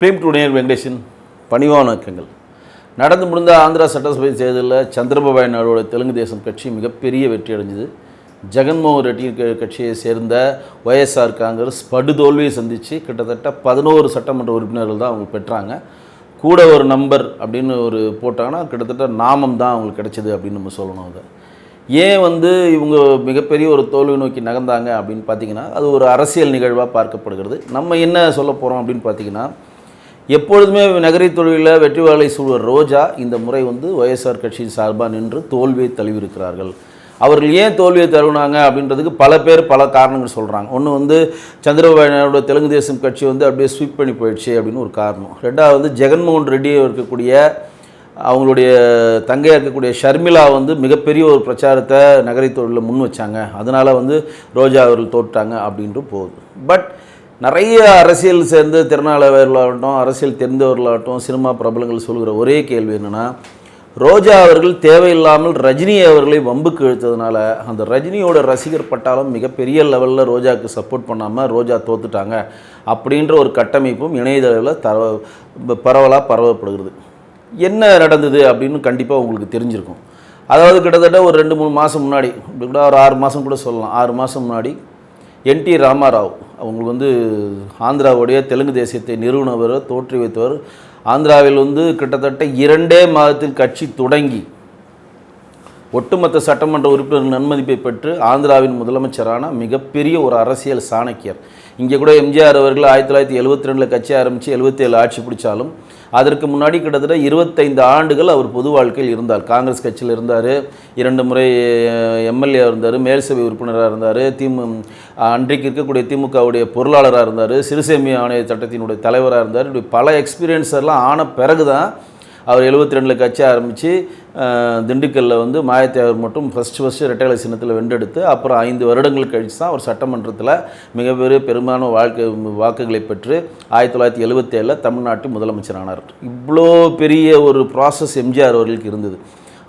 Film டுடேர் Venkatesan பணிவான வணக்கங்கள் நடந்து முடிந்த ஆந்திரா சட்டசபை தேர்தலில் சந்திரபாபு நாயுடோட தெலுங்கு தேசம் கட்சி மிகப்பெரிய வெற்றி அடைஞ்சது. ஜெகன்மோகன் ரெட்டி கட்சியை சேர்ந்த ஒய்எஸ்ஆர் காங்கிரஸ் படுதோல்வியை சந்தித்து கிட்டத்தட்ட பதினோரு சட்டமன்ற உறுப்பினர்கள் தான் அவங்க பெற்றாங்க. கூட ஒரு நம்பர் அப்படின்னு ஒரு போட்டாங்கன்னா கிட்டத்தட்ட நாமம் தான் அவங்களுக்கு கிடைச்சது அப்படின்னு நம்ம சொல்லணும் அதை. ஏன் வந்து இவங்க மிகப்பெரிய ஒரு தோல்வி நோக்கி நகர்ந்தாங்க அப்படின்னு பார்த்தீங்கன்னா அது ஒரு அரசியல் நிகழ்வாக பார்க்கப்படுகிறது. நம்ம என்ன சொல்ல போகிறோம் அப்படின்னு பார்த்தீங்கன்னா எப்பொழுதுமே நகரி தொழிலில் வெற்றி வாழை சூழல் ரோஜா இந்த முறை வந்து ஒய்எஸ்ஆர் கட்சியின் சார்பாக நின்று தோல்வியை தழுவிருக்கிறார்கள் அவர்கள் ஏன் தோல்வியை தருவினாங்க அப்படின்றதுக்கு பல பேர் பல காரணங்கள் சொல்கிறாங்க ஒன்று வந்து சந்திரபாபு நாயுடு தெலுங்கு தேசம் கட்சி வந்து அப்படியே ஸ்வீப் பண்ணி போயிடுச்சு அப்படின்னு ஒரு காரணம். ரெண்டாவது வந்து ஜெகன்மோகன் ரெட்டி இருக்கக்கூடிய அவங்களுடைய தங்கையாக இருக்கக்கூடிய ஷர்மிளா வந்து மிகப்பெரிய ஒரு பிரச்சாரத்தை நகரை தொழிலில் முன் வச்சாங்க. அதனால் வந்து ரோஜா அவர்கள் தோற்றாங்க அப்படின்ட்டு போகுது பட் நிறைய அரசியல் சேர்ந்து திறனாளர்களாகட்டும் அரசியல் தெரிந்தவர்களாகட்டும் சினிமா பிரபலங்கள் சொல்கிற ஒரே கேள்வி என்னென்னா ரோஜா அவர்கள் தேவையில்லாமல் ரஜினி அவர்களை வம்புக்கு இழுத்ததுனால அந்த ரஜினியோட ரசிகர் பட்டாலும் மிகப்பெரிய லெவலில் ரோஜாவுக்கு சப்போர்ட் பண்ணாமல் ரோஜா தோத்துட்டாங்க அப்படின்ற ஒரு கட்டமைப்பும் இணையதளவில் தர பரவலாக பரவப்படுகிறது. என்ன நடந்தது அப்படின்னு கண்டிப்பாக உங்களுக்கு தெரிஞ்சிருக்கும். அதாவது கிட்டத்தட்ட ஒரு ரெண்டு மூணு மாதம் முன்னாடி இப்படி கூட ஒரு ஆறு மாதம் கூட சொல்லலாம். ஆறு மாதம் முன்னாடி என்டி ராமாராவ் அவங்களுக்கு வந்து ஆந்திராவுடைய தெலுங்கு தேசியத்தை நிறுவனவர் தோற்றி வைத்தவர். ஆந்திராவில் வந்து கிட்டத்தட்ட இரண்டே மாதத்தில் கட்சி தொடங்கி ஒட்டுமொத்த சட்டமன்ற உறுப்பினர் நன்மதிப்பை பெற்று ஆந்திராவின் முதலமைச்சரான மிகப்பெரிய ஒரு அரசியல் சாணக்கியர். இங்கே கூட எம்ஜிஆர் அவர்கள் ஆயிரத்தி தொள்ளாயிரத்தி எழுபத்தி ரெண்டில் கட்சி ஆரம்பித்து எழுபத்தேழு ஆட்சி பிடிச்சாலும் அதற்கு முன்னாடி கிட்டத்தட்ட இருபத்தைந்து ஆண்டுகள் அவர் பொது வாழ்க்கையில் இருந்தார். காங்கிரஸ் கட்சியில் இருந்தார் இரண்டு முறை எம்எல்ஏ இருந்தார் மேல்சபை உறுப்பினராக இருந்தார் திமு அன்றைக்கு இருக்கக்கூடிய திமுகவுடைய பொருளாளராக இருந்தார் சிறுசேமி ஆணைய சட்டத்தினுடைய தலைவராக இருந்தார். இப்படி பல எக்ஸ்பீரியன்ஸ் எல்லாம் ஆன பிறகு தான் அவர் எழுபத்தி ரெண்டில் கட்சி ஆரம்பித்து திண்டுக்கல்லில் வந்து மாயத்தேவர் மட்டும் ஃபஸ்ட்டு ஃபஸ்ட்டு ரெட்டைலை சின்னத்தில் வென்றெடுத்து அப்புறம் ஐந்து வருடங்கள் கழித்து தான் அவர் சட்டமன்றத்தில் மிகப்பெரிய பெரும்பாலான வாழ்க்கை வாக்குகளை பெற்று ஆயிரத்தி தொள்ளாயிரத்தி எழுபத்தேழில் தமிழ்நாட்டு முதலமைச்சரானார். இவ்வளோ பெரிய ஒரு ப்ராசஸ் எம்ஜிஆர் அவர்களுக்கு இருந்தது.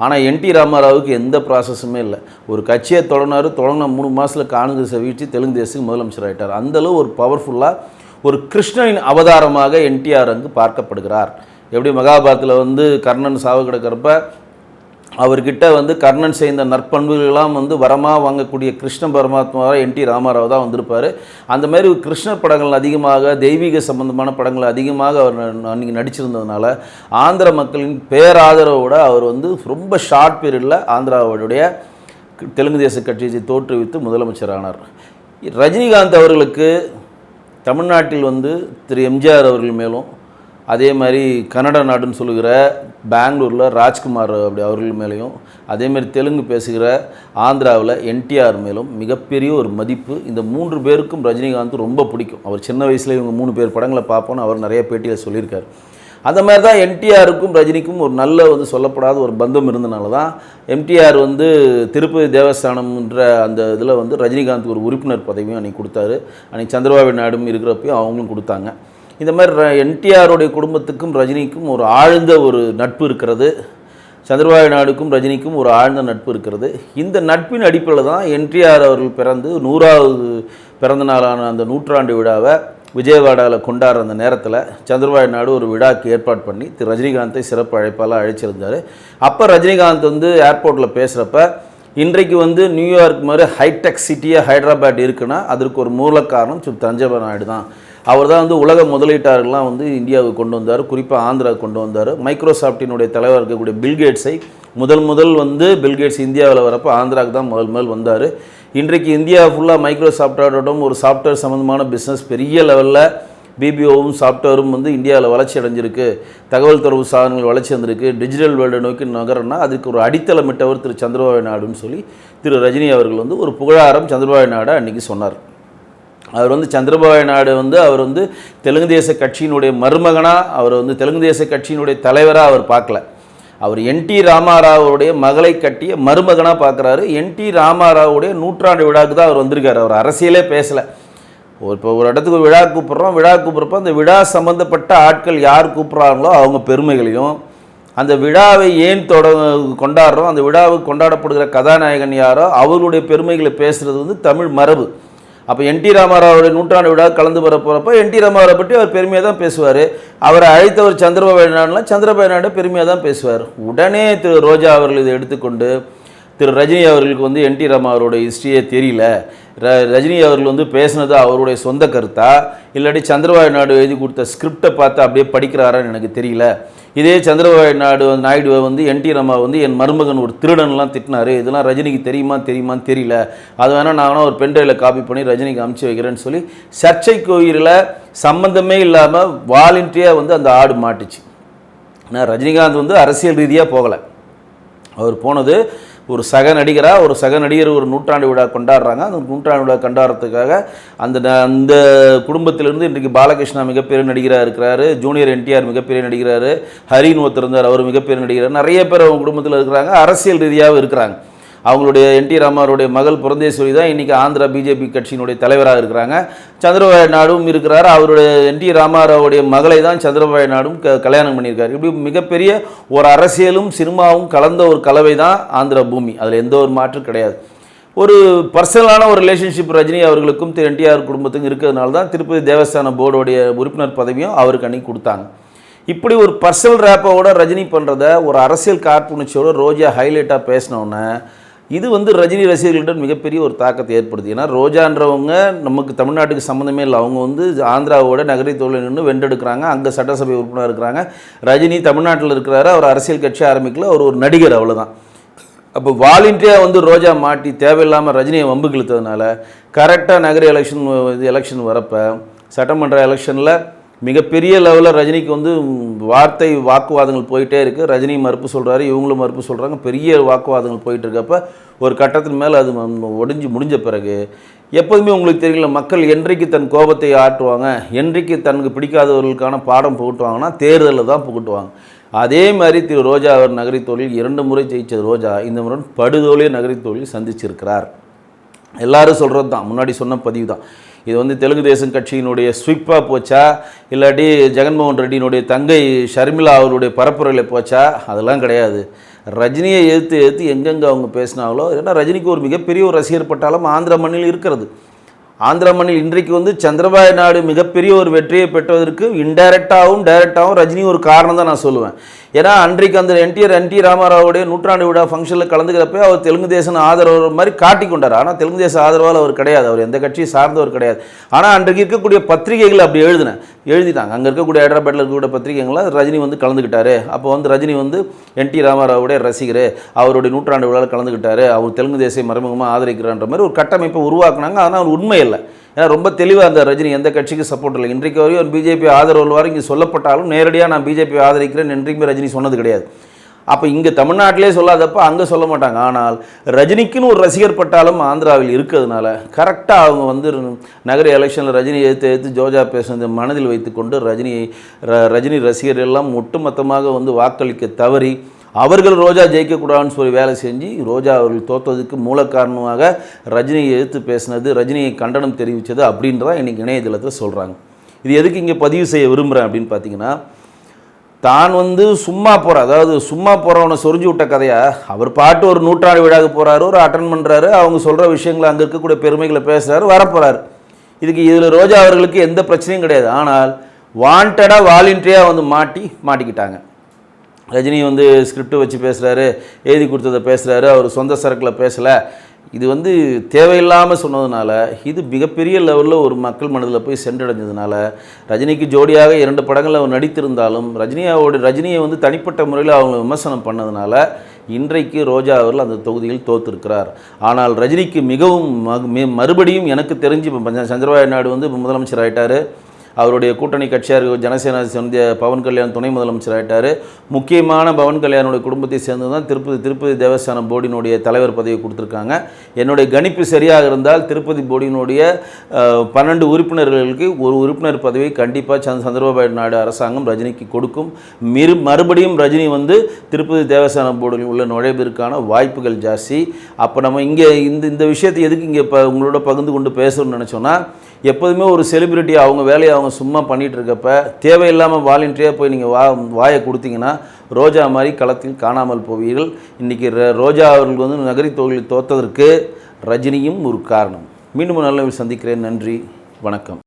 ஆனால் என்டி ராமாராவுக்கு எந்த ப்ராசஸுமே இல்லை. ஒரு கட்சியை தொடங்கினார் தொடங்கின மூணு மாதத்தில் காங்கிரஸை வீழ்ச்சி தெலுங்கு தேசத்துக்கு முதலமைச்சர் ஆகிட்டார் அந்தளவு ஒரு பவர்ஃபுல்லாக ஒரு கிருஷ்ணனின் அவதாரமாக என்டிஆர் அங்கு பார்க்கப்படுகிறார். எப்படி மகாபாரத்தில் வந்து கர்ணன் சாவு கிடக்கிறப்ப அவர்கிட்ட வந்து கர்ணன் செய்த நற்பண்புகளெல்லாம் வந்து வரமாக வாங்கக்கூடிய கிருஷ்ண பரமாத்மாவாக என் டி ராமாராவ் தான் வந்திருப்பார். அந்த மாதிரி கிருஷ்ணர் படங்கள் அதிகமாக தெய்வீக சம்பந்தமான படங்கள் அதிகமாக அவர் அன்றைக்கி அன்னைக்கு நடிச்சிருந்ததுனால ஆந்திர மக்களின் பேராதரவோடு அவர் வந்து ரொம்ப ஷார்ட் பீரியடில் ஆந்திராவுடைய தெலுங்கு தேச கட்சியை தோற்றுவித்து முதலமைச்சர் ஆனார் ரஜினிகாந்த் அவர்களுக்கு தமிழ்நாட்டில் வந்து திரு எம்ஜிஆர் அவர்கள் மேலும் அதே மாதிரி கன்னட நாடுன்னு சொல்லுகிற பெங்களூரில் ராஜ்குமார் அப்படி அவர்கள் மேலேயும் அதேமாதிரி தெலுங்கு பேசுகிற ஆந்திராவில் என்டிஆர் மேலும் மிகப்பெரிய ஒரு மதிப்பு. இந்த மூன்று பேருக்கும் ரஜினிகாந்த் ரொம்ப பிடிக்கும். அவர் சின்ன வயசில் இவங்க மூணு பேர் படங்களை பார்ப்போன்னு அவர் நிறைய பேட்டியில் சொல்லியிருக்காரு. அந்த மாதிரி தான் என்டிஆருக்கும் ரஜினிக்கும் ஒரு நல்ல வந்து சொல்லப்படாத ஒரு பந்தம் இருந்தனால தான் எம்டிஆர் வந்து திருப்பதி தேவஸ்தானம்ன்ற அந்த இதில் வந்து ரஜினிகாந்த் ஒரு உறுப்பினர் பதவியும் அன்றைக்கி கொடுத்தாரு. அன்றைக்கி சந்திரபாபு நாயுடும் இருக்கிறப்பையும் அவங்களும் கொடுத்தாங்க. இந்த மாதிரி என்டிஆருடைய குடும்பத்துக்கும் ரஜினிக்கும் ஒரு ஆழ்ந்த ஒரு நட்பு இருக்கிறது. சந்திரபாபு நாயுடுக்கும் ரஜினிக்கும் ஒரு ஆழ்ந்த நட்பு இருக்கிறது. இந்த நட்பின் அடிப்படையில் தான் என்டிஆர் அவர்கள் பிறந்து நூறாவது பிறந்த நாளான அந்த நூற்றாண்டு விழாவை விஜயவாடாவில் கொண்டாடுற அந்த நேரத்தில் சந்திரபாபு நாயுடு ஒரு விழாக்கு ஏற்பாடு பண்ணி திரு ரஜினிகாந்தை சிறப்பு அழைப்பால் அழைச்சிருந்தார். அப்போ ரஜினிகாந்த் வந்து ஏர்போர்ட்டில் பேசுகிறப்ப இன்றைக்கு வந்து நியூயார்க் மாதிரி ஹைடெக் சிட்டியாக ஹைதராபாத் இருக்குன்னா அதற்கு ஒரு மூல காரணம் திரு தஞ்சபாபு நாயுடு தான். அவர் தான் வந்து உலக முதலீட்டாளர்கள்லாம் வந்து இந்தியாவுக்கு கொண்டு வந்தார். குறிப்பாக ஆந்திராவுக்கு கொண்டு வந்தார். மைக்ரோசாஃப்டினுடைய தலைவர் இருக்கக்கூடிய பில்கேட்ஸை முதல் முதல் வந்து பில்கேட்ஸ் இந்தியாவில் வரப்போ ஆந்திராவுக்கு தான் முதல் முதல் வந்தார். இன்றைக்கு இந்தியா ஃபுல்லாக மைக்ரோசாஃப்டோடும் ஒரு சாஃப்ட்வேர் சம்மந்தமான பிஸ்னஸ் பெரிய லெவலில் பிபிஓவும் சாஃப்ட்வேரும் வந்து இந்தியாவில் வளர்ச்சி அடைஞ்சிருக்கு. தகவல் தொடர்பு சாதனங்கள் வளர்ச்சி வந்திருக்கு. டிஜிட்டல் வேர்ல்டு நோக்கி நகரன்னா அதுக்கு ஒரு அடித்தளமிட்டவர் திரு சந்திரபாபு நாயுடுன்னு சொல்லி திரு ரஜினி அவர்கள் வந்து ஒரு புகழாரம் சந்திரபாபு நாயுடு அன்றைக்கி சொன்னார். அவர் வந்து சந்திரபாபு நாயுடு வந்து அவர் வந்து தெலுங்கு தேச கட்சியினுடைய மருமகனாக அவர் வந்து தெலுங்கு தேச கட்சியினுடைய தலைவராக அவர் பார்க்கல. அவர் என்டி ராமாராவுடைய மகளை கட்டிய மருமகனாக பார்க்குறாரு. என்டி ராமாராவுடைய நூற்றாண்டு விழாவுக்கு தான் அவர் வந்திருக்காரு. அவர் அரசியலே பேசலை. ஒரு இப்போ ஒரு இடத்துக்கு ஒரு விழா கூப்பிட்றோம். விழா கூப்பிட்றப்போ அந்த விழா சம்மந்தப்பட்ட ஆட்கள் யார் கூப்பிட்றாங்களோ அவங்க பெருமைகளையும் அந்த விழாவை ஏன் தொட கொண்டாடுறோம்? அந்த விழாவுக்கு கொண்டாடப்படுகிற கதாநாயகன் யாரோ அவர்களுடைய பெருமைகளை பேசுகிறது வந்து தமிழ் மரபு. அப்போ என் டி ராமாராவோட நூற்றாண்டு விழா கலந்து வர போகிறப்ப என் டி ராமாராவை பற்றி அவர் பெருமையாக தான் பேசுவார். அவரை அழைத்தவர் சந்திரபாபு நாயுடுலாம் சந்திரபாபு நாயுடு பெருமையாக தான் பேசுவார். உடனே திரு ரோஜா அவர்கள் இதை எடுத்துக்கொண்டு திரு ரஜினி அவர்களுக்கு வந்து என் டி ராமா ஹிஸ்ட்ரியே தெரியல. ர ரஜினி அவர்கள் வந்து பேசினது அவருடைய சொந்த கருத்தா? இல்லாட்டி சந்திரபாபு நாயுடு எழுதி கொடுத்த ஸ்கிரிப்டை பார்த்து அப்படியே படிக்கிறாரான்னு எனக்கு தெரியல. இதே சந்திரபாபு நாயுடு வந்து நாயுடுவை வந்து என் டி வந்து என் மருமகன் ஒரு திருடன்லாம் திட்டினார். இதெல்லாம் ரஜினிக்கு தெரியுமா தெரியுமான்னு தெரியல. அது வேணால் நான் வேணால் ஒரு பென்ட்ரைவில் காப்பி பண்ணி ரஜினிக்கு அமுச்சு வைக்கிறேன்னு சொல்லி சர்ச்சை கோயிலில் சம்மந்தமே இல்லாமல் வாலண்டியாக வந்து அந்த ஆடு மாட்டுச்சு. ஆனால் ரஜினிகாந்த் வந்து அரசியல் ரீதியாக போகலை. அவர் போனது ஒரு சக நடிகராக ஒரு சக நடிகர் ஒரு நூற்றாண்டு விழா கொண்டாடுறாங்க. அந்த நூற்றாண்டு விழா கொண்டாடுறதுக்காக அந்த ந- அந்த குடும்பத்திலிருந்து இன்றைக்கு பாலகிருஷ்ணா மிகப்பெரிய நடிகராக இருக்கிறாரு ஜூனியர் என்டிஆர் மிகப்பெரிய நடிகராரு ஹரின்னு ஒருத்தர் இருந்தார் அவர் மிகப்பெரிய நடிகர் நிறைய பேர் அவங்க குடும்பத்தில் இருக்கிறாங்க அரசியல் ரீதியாகவும் இருக்கிறாங்க. அவங்களுடைய என் டி ராமாருடைய மகள் புரந்தேஸ்வரி தான் இன்றைக்கி ஆந்திரா பிஜேபி கட்சியினுடைய தலைவராக இருக்கிறாங்க. சந்திரபாபு நாடும் இருக்கிறார். அவருடைய என் டி ராமாராவுடைய மகளை தான் சந்திரபாபு நாடும் க கல்யாணம் பண்ணியிருக்காரு. இப்படி மிகப்பெரிய ஒரு அரசியலும் சினிமாவும் கலந்த ஒரு கலவை தான் ஆந்திரா பூமி. அதில் எந்த ஒரு மாற்றும் கிடையாது. ஒரு பர்சனலான ஒரு ரிலேஷன்ஷிப் ரஜினி அவர்களுக்கும் திரு என்டிஆர் குடும்பத்துக்கும் இருக்கிறதுனால தான் திருப்பதி தேவஸ்தான போர்டுடைய உறுப்பினர் பதவியும் அவருக்கு அன்னைக்கு கொடுத்தாங்க. இப்படி ஒரு பர்சனல் ரேப்போட ரஜினி பண்ணுறத ஒரு அரசியல் கார்ப்புணர்ச்சியோட ரோஜா ஹைலைட்டாக பேசினோன்னே இது வந்து ரஜினி ரசிகர்களிடம் மிகப்பெரிய ஒரு தாக்கத்தை ஏற்படுது ஏன்னா ரோஜான்றவங்க நமக்கு தமிழ்நாட்டுக்கு சம்மந்தமே இல்லை. அவங்க வந்து ஆந்திராவோட நகரை தொழில் நின்று வென்றெடுக்கிறாங்க. அங்கே சட்டசபை உறுப்பினர் இருக்கிறாங்க. ரஜினி தமிழ்நாட்டில் இருக்கிறாரு. அவர் அரசியல் கட்சி ஆரம்பிக்கல. அவர் ஒரு நடிகர் அவ்வளோதான் அப்போ வாலண்டியாக வந்து ரோஜா மாட்டி தேவையில்லாமல் ரஜினியை வம்பு இழுத்ததுனால கரெக்டாக நகர எலெக்ஷன் இது எலெக்ஷன் வரப்போ சட்டமன்ற எலெக்ஷனில் மிகப்பெரிய லெவலில் ரஜினிக்கு வந்து வார்த்தை வாக்குவாதங்கள் போயிட்டே இருக்குது ரஜினி மறுப்பு சொல்கிறாரு இவங்களும் மறுப்பு சொல்கிறாங்க பெரிய வாக்குவாதங்கள் போயிட்டு இருக்கப்ப ஒரு கட்டத்தின் மேலே அது ஒடிஞ்சு முடிஞ்ச பிறகு எப்போதுமே உங்களுக்கு தெரியல மக்கள் என்றைக்கு தன் கோபத்தை ஆட்டுவாங்க என்றைக்கு தனக்கு பிடிக்காதவர்களுக்கான பாடம் புகட்டுவாங்கன்னா தேர்தலில் தான் புகட்டுவாங்க. அதே மாதிரி திரு ரோஜா அவர் நகரி தொழில் இரண்டு முறை ஜெயிச்ச ரோஜா இந்த முறை படுதோலிய நகரி தொழில் சந்திச்சிருக்கிறார். எல்லாரும் சொல்கிறது தான் முன்னாடி சொன்ன பதிவு தான் இது வந்து தெலுங்கு தேசம் கட்சியினுடைய ஸ்விப்பாக போச்சா? இல்லாட்டி ஜெகன்மோகன் ரெட்டியினுடைய தங்கை ஷர்மிளா அவருடைய பரப்புரையில் போச்சா? அதெல்லாம் கிடையாது. ரஜினியை எதிர்த்து எதிர்த்து எங்கெங்கே அவங்க பேசினாங்களோ ஏன்னா ரஜினிக்கு ஒரு மிகப்பெரிய ஒரு ரசிகர் பட்டாலும் ஆந்திர மண்ணில் இருக்கிறது. ஆந்திர மண்ணில் இன்றைக்கு வந்து சந்திரபாபு நாயுடு மிகப்பெரிய ஒரு வெற்றியை பெற்றதற்கு இன்டைரக்டாகவும் டைரக்டாகவும் ரஜினி ஒரு காரணம் தான் நான் சொல்லுவேன். ஏன்னா அன்றைக்கு அந்த என்டிஆர் என் டி ராமாராவுடைய நூற்றாண்டு விழா ஃபங்க்ஷனில் கலந்துக்கிறப்ப அவர் தெலுங்கு தேசம் ஆதரவு மாதிரி காட்டி கொண்டார். ஆனால் தெலுங்கு தேச ஆதரவால் அவர் கிடையாது. அவர் எந்த கட்சியை சார்ந்தவர் கிடையாது. ஆனால் அன்றைக்கு இருக்கக்கூடிய பத்திரிகைகள் அப்படி எழுதினேன் எழுதிட்டாங்க. அங்கே இருக்கக்கூடிய ஹைதராபாத்தில் இருக்கக்கூடிய பத்திரிகைகள்லாம் ரஜினி வந்து கலந்துக்கிட்டாரு அப்போ வந்து ரஜினி வந்து என் டி ராமாராவுடைய ரசிகர். அவருடைய நூற்றாண்டு விழாவில் கலந்துக்கிட்டாரு அவர் தெலுங்கு தேசிய மறைமுகமாக ஆதரிக்கிறான்ற மாதிரி ஒரு கட்டமைப்பை உருவாக்குனாங்க. ஆனால் அவர் உண்மை இல்லை. ஏன்னா ரொம்ப தெளிவாக அந்த ரஜினி எந்த கட்சிக்கு சப்போர்ட் இல்லை. இன்றைக்கு வரையும் ஒரு பிஜேபி ஆதரவு இங்கே சொல்லப்பட்டாலும் நேரடியாக நான் பிஜேபி ஆதரிக்கிறேன் என்றைக்குமே ரஜினி சொன்னது கிடையாது. அப்போ இங்கே தமிழ்நாட்டிலே சொல்லாதப்ப அங்கே சொல்ல மாட்டாங்க. ஆனால் ரஜினிக்குன்னு ஒரு ரசிகர் பட்டாலும் ஆந்திராவில் இருக்கிறதுனால கரெக்டாக அவங்க வந்து நகர எலெக்ஷனில் ரஜினி எடுத்து எடுத்து ஜோஜா பேசுனது மனதில் வைத்துக்கொண்டு ரஜினியை ர- ரஜினி ரசிகர் எல்லாம் ஒட்டுமொத்தமாக வந்து வாக்களிக்க தவறி அவர்கள் ரோஜா ஜெயிக்கக்கூடாதுன்னு சொல்லி வேலை செஞ்சு ரோஜா அவர்கள் தோற்றதுக்கு மூல காரணமாக ரஜினியை எதிர்த்து பேசினது ரஜினியை கண்டனம் தெரிவித்தது அப்படின்றதான் இன்றைக்கி இணையதளத்தில் சொல்கிறாங்க இது எதுக்கு இங்கே பதிவு செய்ய விரும்புகிறேன் அப்படின்னு பார்த்தீங்கன்னா தான் வந்து சும்மா போகிற அதாவது சும்மா போகிறவனை சொரிஞ்சு விட்ட கதையாக அவர் பாட்டு ஒரு நூற்றாண்டு விழாவுக்கு போகிறாரு ஒரு அட்டன் பண்ணுறாரு அவங்க சொல்கிற விஷயங்களை அங்கே இருக்கக்கூடிய பெருமைகளை பேசுகிறாரு வரப்போகிறாரு இதுக்கு இதில் ரோஜா அவர்களுக்கு எந்த பிரச்சனையும் கிடையாது. ஆனால் வாண்டடாக வாலண்டியாக வந்து மாட்டி மாட்டிக்கிட்டாங்க. ரஜினி வந்து ஸ்கிரிப்ட் வச்சு பேசுகிறாரு எழுதி கொடுத்ததை பேசுகிறாரு அவர் சொந்த சரக்கில் பேசலை. இது வந்து தேவையில்லாமல் சொன்னதுனால இது மிகப்பெரிய லெவலில் ஒரு மக்கள் மனதில் போய் சென்றடைஞ்சதுனால ரஜினிக்கு ஜோடியாக இரண்டு படங்களில் அவர் நடித்திருந்தாலும் ரஜினியாவோட ரஜினியை வந்து தனிப்பட்ட முறையில் அவங்க விமர்சனம் பண்ணதுனால இன்றைக்கு ரோஜா அவர்கள் அந்த தொகுதியில் தோத்திருக்கிறார். ஆனால் ரஜினிக்கு மிகவும் மறுபடியும் எனக்கு தெரிஞ்சு இப்போ பஞ்ச- சந்திரபாபு நாயுடு வந்து முதலமைச்சர் ஆகிட்டார் அவருடைய கூட்டணி கட்சியாக இருக்க ஜனசேனா சேர்ந்த பவன் கல்யாண் துணை முதலமைச்சர் ஆகிட்டார் முக்கியமான பவன் கல்யாணுடைய குடும்பத்தை சேர்ந்து தான் திருப்பதி திருப்பதி தேவஸ்தான போர்டினுடைய தலைவர் பதவி கொடுத்துருக்காங்க. என்னுடைய கணிப்பு சரியாக இருந்தால் திருப்பதி போர்டினுடைய பன்னெண்டு உறுப்பினர்களுக்கு ஒரு உறுப்பினர் பதவி கண்டிப்பாக சந்திர சந்திரபாபு நாயுடு அரசாங்கம் ரஜினிக்கு கொடுக்கும். மிரு மறுபடியும் ரஜினி வந்து திருப்பதி தேவஸ்தான போர்டில் உள்ள நுழைவதற்கான வாய்ப்புகள் ஜாஸ்தி. அப்போ நம்ம இங்கே இந்த இந்த விஷயத்தை எதுக்கு இங்கே இப்போ உங்களோட பகிர்ந்து கொண்டு பேசணும்னு நினச்சோன்னா எப்போதுமே ஒரு செலிபிரிட்டி அவங்க வேலையை அவங்க சும்மா பண்ணிகிட்டு இருக்கப்ப தேவையில்லாமல் வாலண்டியாக போய் நீங்கள் வா வாயை கொடுத்தீங்கன்னா ரோஜா மாதிரி களத்தில் காணாமல் போவீர்கள். இன்றைக்கி ரோஜா அவர்கள் வந்து நகரி தொழில் தோத்ததற்கு ரஜினியும் ஒரு காரணம். மீண்டும் நல்ல சந்திக்கிறேன். நன்றி. வணக்கம்.